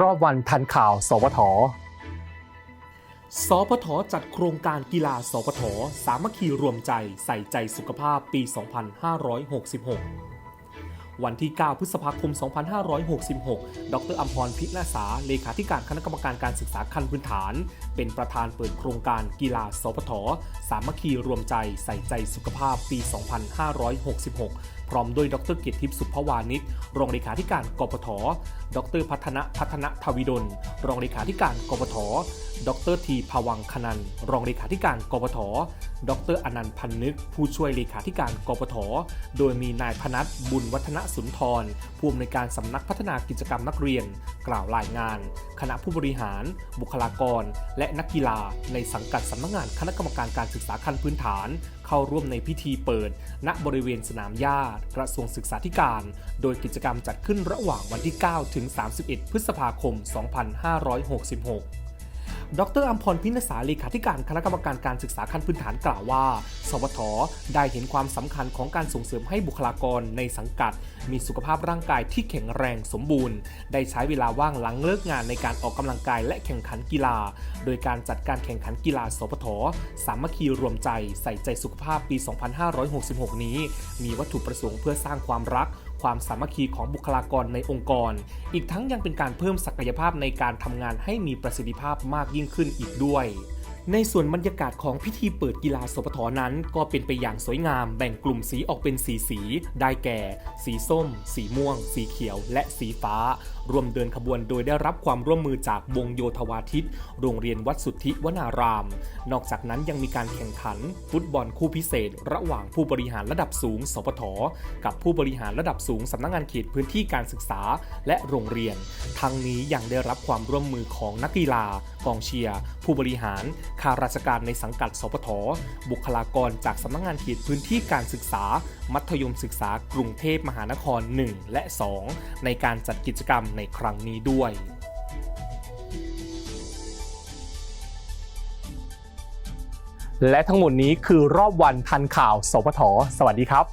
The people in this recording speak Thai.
รอบวันทันข่าว สวท สพทจัดโครงการกีฬา สพทสามัคคีรวมใจใส่ใจสุขภาพปี 2566 วันที่ 9 พฤษภาคม 2566 ดรอัมพรพิณาสา เลขาธิการคณะกรรมการการศึกษาขั้นพื้นฐาน เป็นประธานเปิดโครงการกีฬา สพทสามัคคีรวมใจใส่ใจสุขภาพปี 2566พร้อมด้วยดรเกียรติทิพย์สุภวานิชรองเลขาธิการกปท ดรพัฒนพัฒนทวิดล รองเลขาธิการกปท ดรทีภวังคนันรองเลขาธิการกปท ดรอนันต์พันนึก ผู้ช่วยเลขาธิการกปท โดยมีนายพนัทบุญวัฒนสุนทรผู้อำนวยการสำนักพัฒนากิจกรรมนักเรียน กล่าวรายงาน คณะผู้บริหาร บุคลากร และนักกีฬา ในสังกัดสำนักงานคณะกรรมการการศึกษาขั้นพื้นฐานเข้าร่วมในพิธีเปิด ณบริเวณสนามหญ้ากระทรวงศึกษาธิการ โดยกิจกรรมจัดขึ้นระหว่างวันที่ 9 ถึง 31 พฤษภาคม 2566 ดรอัมพรพินสาเลขาธิการคณะกรรมการการศึกษาขั้นพื้นฐานกล่าวว่า สวทได้เห็นความสำคัญของการส่งเสริมให้บุคลากรในสังกัด มีสุขภาพร่างกายที่แข็งแรงสมบูรณ์ ได้ใช้เวลาว่างหลังเลิกงานในการออกกำลังกายและแข่งขันกีฬา โดยการจัดการแข่งขันกีฬาสวทสามัคคีรวมใจใส่ใจสุขภาพปี 2566 นี้ มีวัตถุประสงค์เพื่อสร้างความรัก ความสามัคคีของบุคลากรในองค์กร อีกทั้งยังเป็นการเพิ่มศักยภาพในการทำงานให้มีประสิทธิภาพมากยิ่งขึ้นอีกด้วย ในส่วนบรรยากาศของพิธีเปิดกีฬาสปทนั้น ก็เป็นไปอย่างสวยงามแบ่งกลุ่มสีออกเป็นสีสี ได้แก่ สีส้ม สีม่วง สีเขียว และสีฟ้า รวมเดินขบวนโดยได้รับความร่วมมือจากวงโยธวาทิต โรงเรียนวัดสุทธิวนาราม นอกจากนั้นยังมีการแข่งขัน ฟุตบอลคู่พิเศษ ระหว่างผู้บริหารระดับสูง สปทกับผู้บริหารระดับสูงสำนักงานเขตพื้นที่การศึกษาและโรงเรียน ทั้งนี้ยังได้รับความร่วมมือของนักกีฬากองเชียร์ ผู้บริหารข้าราชการในสังกัดสปทบุคลากรจากสำนักงานเขตพื้นที่การศึกษา มัธยมศึกษากรุงเทพมหานคร 1 และ 2 ในการจัดกิจกรรมในครั้งนี้ด้วยและทั้งหมดนี้คือรอบวันทันข่าวสวทสวัสดีครับ